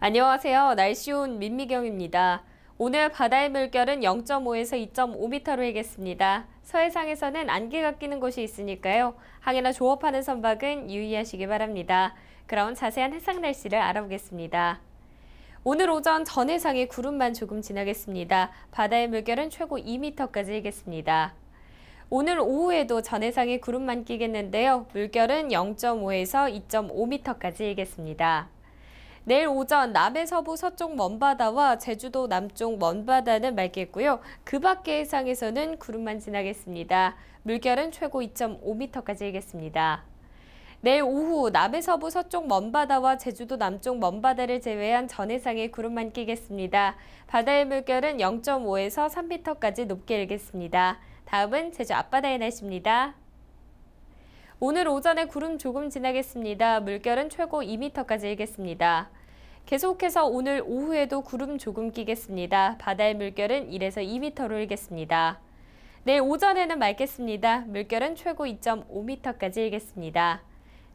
안녕하세요. 날씨 온 민미경입니다. 오늘 바다의 물결은 0.5에서 2.5m로 일겠습니다. 서해상에서는 안개가 끼는 곳이 있으니까요. 항해나 조업하는 선박은 유의하시기 바랍니다. 그럼 자세한 해상 날씨를 알아보겠습니다. 오늘 오전 전해상에 구름만 조금 지나겠습니다. 바다의 물결은 최고 2m까지 일겠습니다. 오늘 오후에도 전해상에 구름만 끼겠는데요. 물결은 0.5에서 2.5m까지 일겠습니다. 내일 오전 남해 서부 서쪽 먼바다와 제주도 남쪽 먼바다는 맑겠고요. 그 밖의 해상에서는 구름만 지나겠습니다. 물결은 최고 2.5m까지 일겠습니다. 내일 오후 남해 서부 서쪽 먼바다와 제주도 남쪽 먼바다를 제외한 전해상에 구름만 끼겠습니다. 바다의 물결은 0.5에서 3m까지 높게 일겠습니다. 다음은 제주 앞바다의 날씨입니다. 오늘 오전에 구름 조금 지나겠습니다. 물결은 최고 2m까지 일겠습니다. 계속해서 오늘 오후에도 구름 조금 끼겠습니다. 바다의 물결은 1에서 2m로 일겠습니다. 내일 오전에는 맑겠습니다. 물결은 최고 2.5m까지 일겠습니다.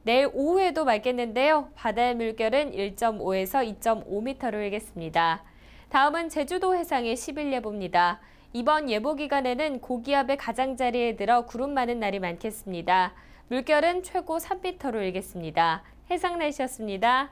내일 오후에도 맑겠는데요. 바다의 물결은 1.5에서 2.5m로 일겠습니다. 다음은 제주도 해상의 10일 예보입니다. 이번 예보 기간에는 고기압의 가장자리에 들어 구름 많은 날이 많겠습니다. 물결은 최고 3m로 일겠습니다. 해상 날씨였습니다.